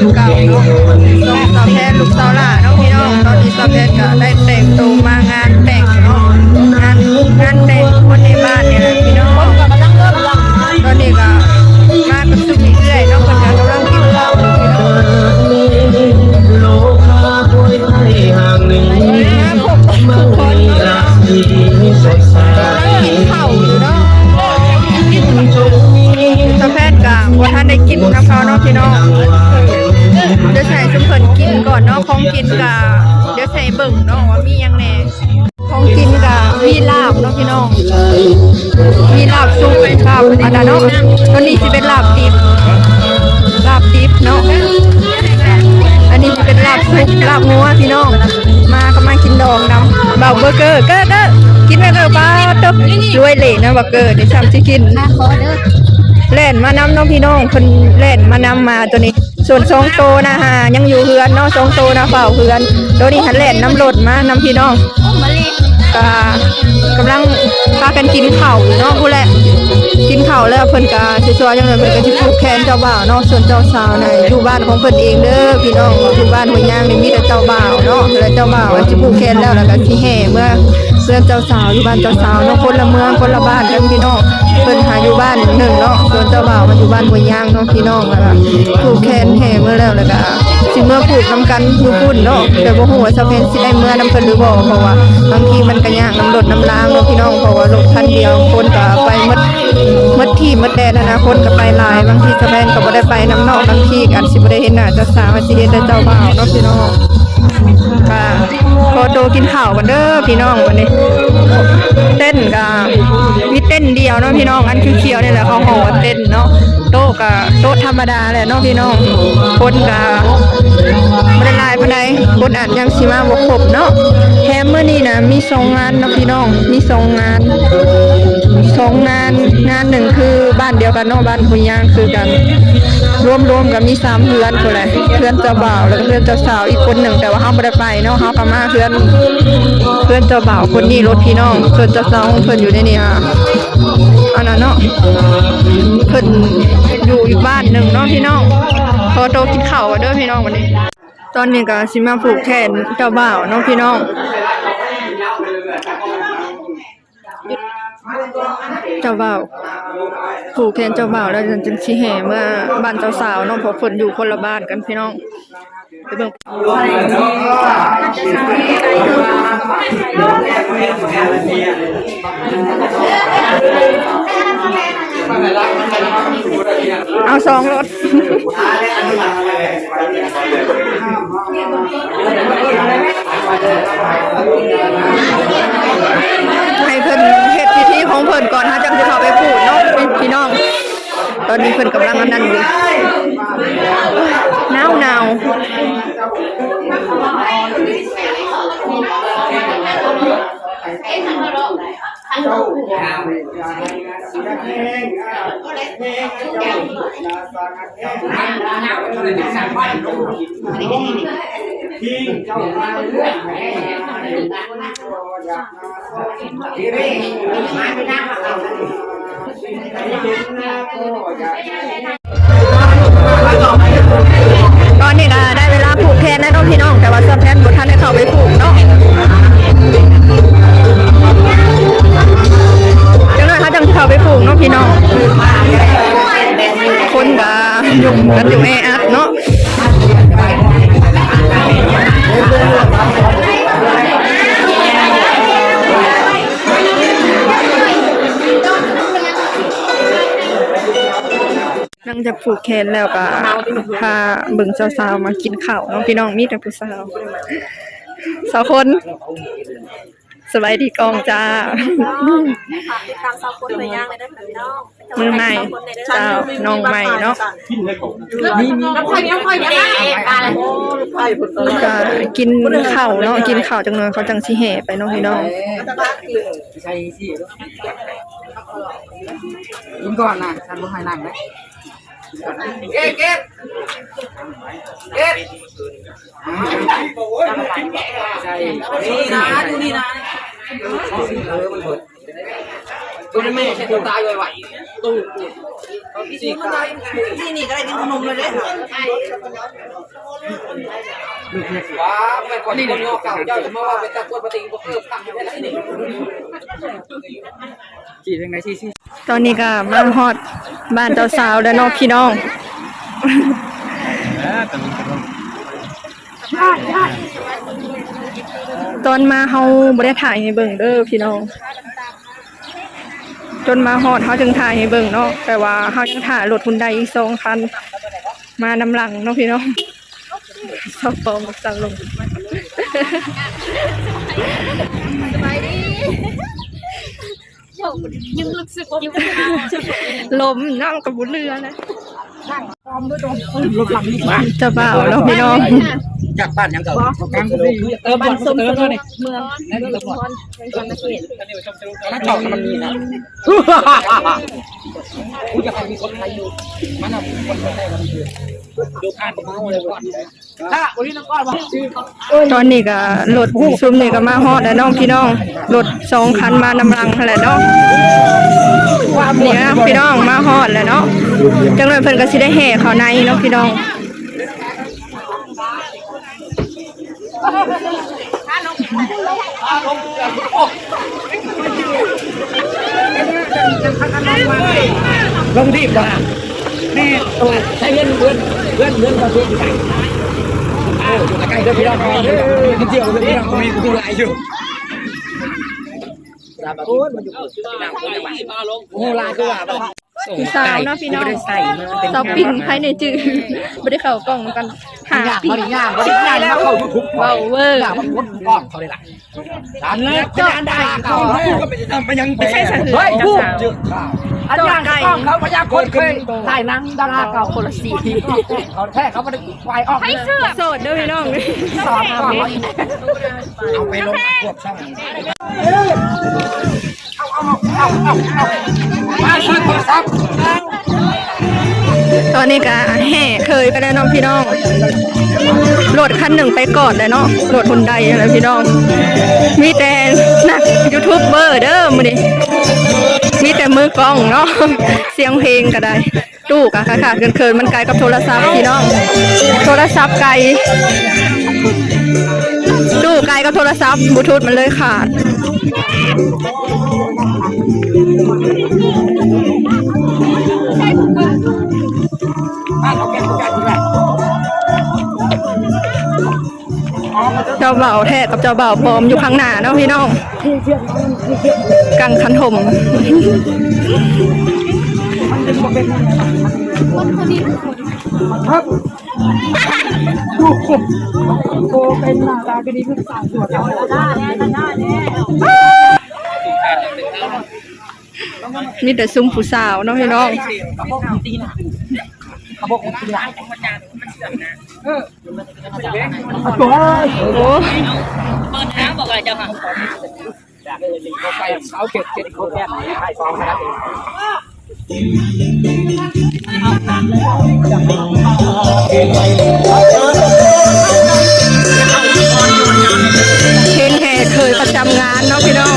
คือเก่าเนาะส่งสาวแพนลูกสาวล่าเนาะพี่น้องตอนนี้สาวแพนก็ได้แต่งตัวมางานแต่งเนาะงานงานแต่งคนในบ้านเนี่ยพี่น้องตอนนี้ก็มากับสุขเรื่อยๆเนาะคนก็กำลังกินข้าวอยู่พี่น้องโลกาป่วยไข้ห่างหนึ่งทุกคนเนาะที่สดใสกินข้าวอยู่เนาะจงมีสาวแพนก็บ่ทันได้กินน้ำเขาเนาะพี่น้อง เดี๋ยวใส่ซุปเพิ่นกินก่อนเนาะของกินกะเดี๋ยวใส่เบิ่งเนาะว่ามีหยังแหน่ของกินกะมีลาบเนาะพี่น้อง มีลาบซุปลาบอันนั้นเนาะตัวนี้สิเป็นลาบดิบลาบดิบเนาะอันนี้จะเป็นลาบซุปลาบงัวพี่น้อง มาก็มากินดองนำเบาเบอร์เกอร์เก็ก็กินเบอร์เกอร์ป้าตึ๊บรวยเหล่นะเบอร์เกอร์เดี๋ยวซ้ำสิกินมาขอเด้อเล่นมานำน้องพี่น้องเพิ่นเล่นมานำมาตัวนี้ ส่วนสองโตนะฮะยังอยู่เฮือนเนาะสองโตนะเฝ้าเฮือนตัวนี้หันเล่นน้ำหลดมาน้ำพี่น้องอ้มาเลย ก็กำลังพากันกินเข้าเนาะผู้แหละกินเข้าแล้วเพิ่นก็สิชัวจังเลยเพิ่นก็สิผูกแขนเจ้าบ่าวเนาะส่วนเจ้าสาวน่ะอยู่บ้านของเพิ่นเองเด้อพี่น้องอยู่บ้านห้วยยางนี่มีแต่เจ้าบ่าวเนาะแล้วเจ้าบ่าวสิผูกแขนแล้วแล้วก็สิแห่เมื่อเพื่อเจ้าสาวอยู่บ้านเจ้าสาวเนาะคนละเมืองคนละบ้านกันพี่น้องเพิ่นหาอยู่บ้านหนึ่งเนาะส่วนเจ้าบ่าวมาอยู่บ้านห้วยยางเนาะพี่น้องแล้วก็ผูกแขนแห่เมื่อแล้วแล้วก็ สิเมื่อผูกนํกันอยู่พุ่นเนาะแต่บ่ฮู้ว่าจะเพนสิได้เมื่อนํเพิ่นหรือบ่เพราะว่าบางทีมันก็ยากน้ำรถน้ำรางเนาะพี่น้องเพราะว่ารถคันเดียวคนก็ไปหมดหมดที่หมดแดนนะนะคนก็ไปหลาย บางทีสะแม่นก็บ่ได้ไปน้ำนอกบางทีอาจสิบ่ได้เห็นหน้าเจ้าสาวอาจสิเห็นแต่เจ้าบ่าวเนาะพี่น้อง ค่ะขอโตกินข้าวกันเด้อพี่น้องวันนี้ เต้นก็มีเต้นเดียวเนาะพี่น้องอันคือเขียวๆนี่แหละเขาห่อเต้นเนาะโต๊ะก็โต๊ะธรรมดาแหละเนาะพี่น้องคนก็บ่ได้หลายปานใดคนอาจยังสิมาบ่ครบเนาะแถมเมื้อนี้นะมีสองงานเนาะพี่น้องมีสองงานสองงานงานหนึ่งคือบ้านเดียวกันเนาะบ้านคุยยางคือกัน รวมๆกันมีสามเพื่อนคนแหละเพื่อนเจ้าบ่าวแล้วก็เพื่อนเจ้าสาวอีกคนหนึ่งแต่ว่าเฮาบ่ได้ไปเนาะเฮาก็มาเพื่อนเพื่อนเจ้าบ่าวคนนี้รถพี่น้องส่วนเจ้าสาวของเพิ่อนอยู่ในนี่อะอันนั้นเนาะเพิ่อนอยู่อีกบ้านหนึ่งเนาะพี่น้องพอโตกินข้าวกันเด้อพี่น้องวันนี้ ตอนนี้ก็สิมาผูกแขนเจ้าบ่าวเนาะพี่น้อง เจ้าบ่าวผูกแขนเจ้าบ่าวแล้วจึงสิแห่เมื่อบ้านเจ้าสาวนาะเพราะเพิ่นอยู่คนละบ้านกันพี่น้องไปเบิ่งเอาสองรถ ให้เพิ่นเฮ็ดพิธีของเพิ่นก่อนฮะจังสิเข้าไปพูดเนาะพี่น้อง ตอนนี้เพิ่นกำลังอันนั้นอยู่หนาวหนาว ตอนนี้ก็ไผูกแขนแล้วก็พาเบิ่งสาวๆมากินข้าวเน้องพี่น้องมีแต่ผู้สาวสาวคนสบายดีกองจ้าติดตามสาวคนไปย่างเลยได้พี่น้องมือใหม่เจ้าน้องใหม่เนาะก็กินข้าวเนาะกินข้าวจังเลยเขาจังสิแห่ไปเนาะพี่น้องใช่สิยิงก่อนนะฉันบ่ให้นั่งนะ เก็ดเก็ดเก็ดใช่นี่นะดูนี่นะเออมันเบิดตัวนี้ไม่ใช่ตัวตายไวสี่ก็ได้ที่นี่ก็ได้กินขนมเลยเด้ว้าไปคนนี้คนเก่าเจ้าจะมาว่าเป็นตะกวนปฏิบัติเพิ่มตั้งไม่ได้นี่ จีทางไหนซี่ซี่ตอนนี้ก็มาฮอดบ้านเจ้าสาวแล้วเนาะพี่น้องตอนมาเฮาบ่ได้ถ่ายให้เบิ่งเด้อพี่น้อง จนมาฮอดเฮาจึงถ่ายให้เบิ่งเนาะแต่ว่าเฮายังถ่ายรถฮุนไดอีกสองคันมานำหลังเนาะพี่น้องชอบปลอมบักจัง ลงยังรู้สึกอยู่ลมน้ำกับบุเรือนะ รถหลังนี่มาเจะบ่าวเนาะพี่น้องจากบ้านยังเก่ากลางที่เติมบ้านเติมเลยเมืองเมืองอุบลเป็นคนเขตถ้าจอดมันมีนะกูจะใครมีคนไทยอยู่มันอะคนไทยมันอยู่ดูผ่านเมาเลยก่อนตอนนี้ก็รถซุมนี่ก็มาฮอดแล้วน้องพี่น้องรถสองคันมานำรังแหละเนาะเนี่ยพี่น้องมาฮอดแล้วเนาะจังเลยเพิ่นก็สิได้แห่เขาในเนาะพี่น้องลงที่ก่อนแม่โอ้ใช้เงินเพื่อนเพื่อนเพื่อนประเทศอยู่ไหนโอ้อยู่ใกล้เพื่อนพี่น้องมันเที่ยวเพื่อนพี่น้องมีกูหลายอยู่โอ้ยมันอยู่ที่นั่งคนจังหวัดโอ้ลายคือว่า พี่สาวเนาะพี่น้องได้ใส่มาเป็นสาวปิ่นภายในจื้อบ่ได้เข้ากล้องกันหาย่างปิ่เขานดิย่างเขาดิย่างแล้วเข้ายูทูบเว้าเวอร์ย่างมันพ้นก้อนเขาเลยล่ะจานเลยจานได้เก่าก็ไปทำไปยังไม่ใช่สะเทือนผู้เจอข่าวอันย่างก้องเขาพยากรเคยถ่ายนังดาราเก่าคนละสี่เขาแท้เขาไม่ได้ควายออกให้เสื้อโสดเด้อพี่น้อง สอนก่อนเอาไปลงพวกช่องเอาเอาเอาเอาเอามาซื้อโทรศัพท์ ตอนนี้ก็แห่เคยไปแล้วน้องพี่น้องรถคันหนึ่งไปก่อนเลยเนาะรถฮุนไดอะไรพี่น้อง มีแต่นักยูทูบเบอร์เด้อมื้อนี้มีแต่มือกล้องเนาะเสียงเพลงก็ได้ตู้กะค่ะค่ะเกินๆมันไกลกับโทรศัพท์พี่น้อง โทรศัพท์ไกล ตู้ไกลกับโทรศัพท์บลูทูธมันเลยขาดเอาแก้าเบ่าแท้กับเจ้าเบ่าวปลอมอยู่ข้างหน้าเนาะพี่น้องกังคันถม โกเป็นหน้าตาก็ดีขึ้นสามตัวกันแล้วได้ได้ได้มีแต่ซุ้มผู้สาวเนาะพี่น้องกระบอกตีนกระบอกตีนเออตัวโอ้จากเลยลิงเขาไปเขาเก็บเก็บเขาแก้ให้ฟองนะครับ เคนแห่เคยประจำงานเนาะพี่น้อง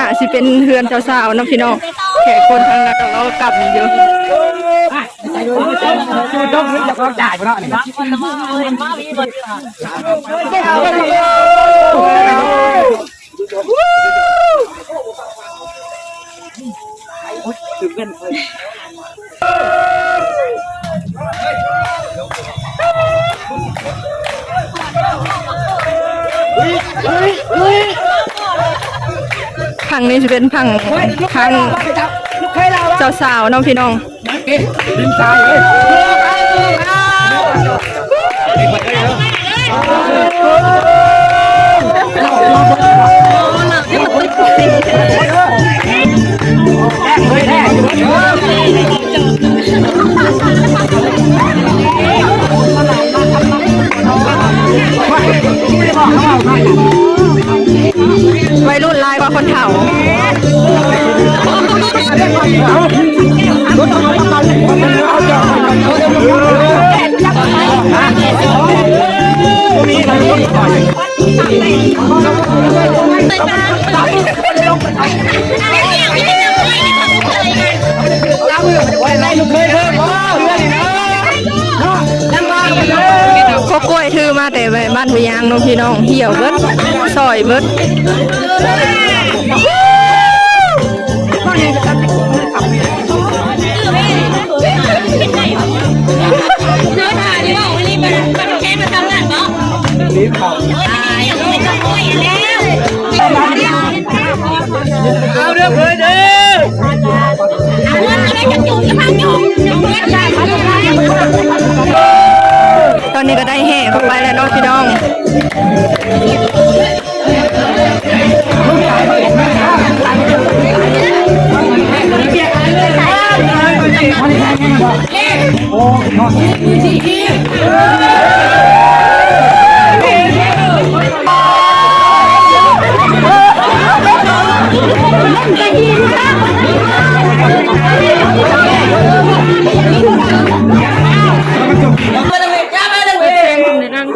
น้าสิเป็นเฮือนเจ้าสาวเนาะพี่น้องแขกคนทางหน้าก็รอกลับอยู่ใจดูดูต้องนึกจะก็จ่ายไปแล้วนี่ถึงเงินเลย พังนี่จะเป็นพังพังเจ้าสาวน้องพี่น้องดินทรายเลยวัย ก็กล้วยถือมาแต่ไปบ้านพยางน้องพี่น้องเหี่ยวเบิดซอยเบิด ตายไม่ต้องคุยแล้วเอาเรื่องเลยด้อเอาเงินอะไรกันอยู่จะพังอยู่จะเงินได้พังอะไรตอนนี้ก็ได้แห่เข้าไปแล้วเน้องพี่น้อง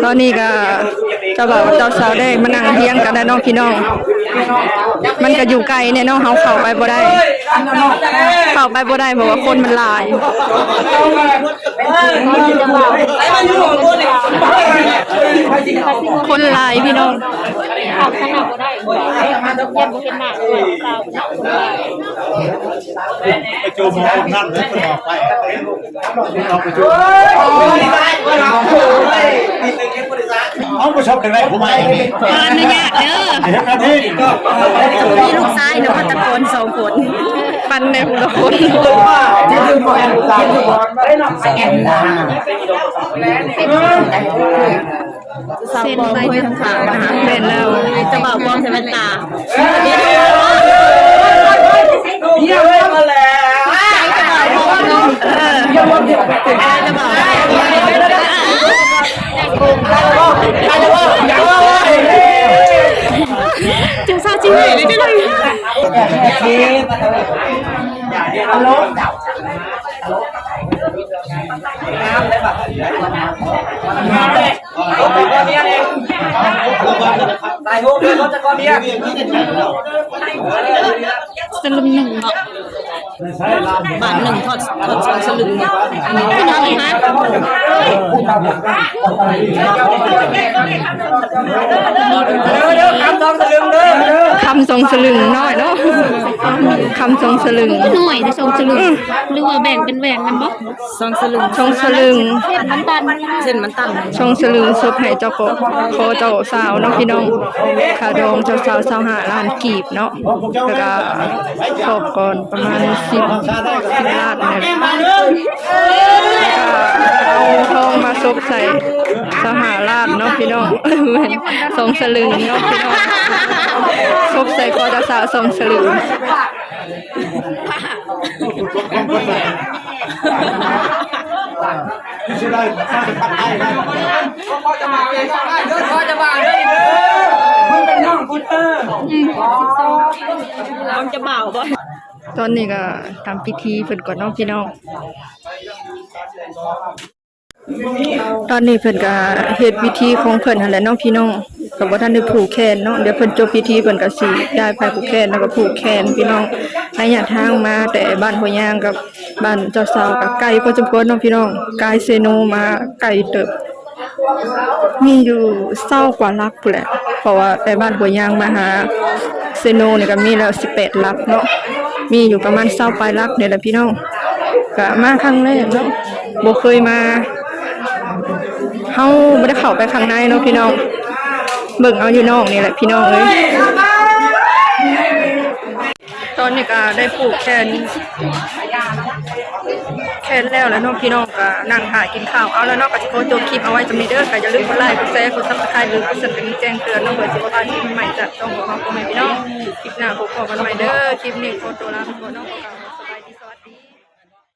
ตอนนี้ก็เจ้าบ่าวกับเจ้าสาวได้มานั่งเลี้ยงกันแล้น้องพี่น้อง มันก็อยู่ไกลเนี่ยน้องเฮาเข้าไปบ่ได้ เข้าไปบ่ได้เพราะว่าคนมันหลายคนหลายพี่น้อง เอาขนาดก็ได้ยังบ่เห็นหน้าเลยเราโจมองนั่นเลยออกไปเอาไปชอบกันไหมผมไม่เอิ้นนะยะเด้อเห็นกันที่ก็มีลูกชายเนาะตะโกนสองคนปันในคนละคนที่ดึงบอลตามบอลได้นำแอนนา เส้นไปทางขานะคะเป็นแล้วจะบอกว่าใส่แว่นตาเยี่ยมเลยมาแล้วเออเยี่ยมเลยจะบอกใครจะว่าใครจะว่าจังซาจิเลยเลยจังเลยชีสอารมณ์น้ำเลยแบบน้ำเลยเปก้อนเนี้ยเองตายโง่เลยรถจะก้อนเนี้ยสลุมหนึ่งเนาะ บาทหนึ่งทอดทอดสองสลึงพี่น้องเลยนะคำสอคำทรงสลึงน้อยเนาะคำทรงสลึงหน่วยในทรงสลึงหรือว่าแบ่งเป็นแหวนกันบ่สองสลึงทรงสลึงเส้นมันตันเส้นมันตันทรงสลึงสุดให้เจ้าโกโคเจ้าสาวเนาะพี่น้องขาดองเจ้าสาวสาวหาล้านกีบเนาะแล้วก็ขอบก่อนประมาณสิบสิบล้านเนี่ยเอาทองมาซุกใส่สหาราชเนาะพี่น้องเหมือนทรงสลึงเนาะพี่น้องซุกใส่คอเจ้าสาวทรงสลึงที่ได้สร้างพันให้ได้พ่อจะมาเลยพ่อจะมาเลยเด้อมึงเป็นน้องคุณเออเราจะเบาบ่ ตอนนี้ก็ทำพิธีเพิ่นก่อนน้องพี่น้อง ตอนนี้เพิ่นก็เฮ็ดพิธีของเพิ่นนั่นแหละน้องพี่น้องก็บ่ทันได้ผูกแขนเนาะเดี๋ยวเพิ่นจบพิธีเพิ่นก็สิได้ไปผูกแขนแล้วก็ผูกแขนพี่น้องระยะทางมาแต่บ้านหัวยางกับบ้านเจ้าสาวก็ไกลพอสมควรเนาะพี่น้องไกลเซโนมาไกลเติบมีอยู่เศร้ากว่าลักแหละ เพราะว่าไปบ้านหัวยางมาหาเซโนเนี่ยก็มีแล้ว18ลักเนาะ มีอยู่ประมาณเศร้าปลายลักเนี่ยแหละพี่น้องก็มาครั้งแรกเนาะบ่เคยมาเฮาไม่ได้เข้าไปข้างในเนาะพี่น้อง เบิ่งเอาอยู่นอกนี่แหละพี่น้องเอ้ยตอนนี้ก็ได้ปลูกแคน แคนแล้วแล้วน้องพี่น้องก็นั่งถ่ายกินข้าวเอาแล้วน้องก็จะโพสต์คลิปเอาไว้จะมีเด้อค่ะอย่าลืมกดไลค์กดแชร์กดซับสไครต์หรือกดสั่นกระดิ่งแจ้งเตือนน้องเบิร์ดสิบ่าดคลิปใหม่จากช่องของเราพ่อแม่พี่น้องคลิปหน้าพบกันใหม่เด้อคลิปนี้โพสตัวลาไปก่อนเนาะ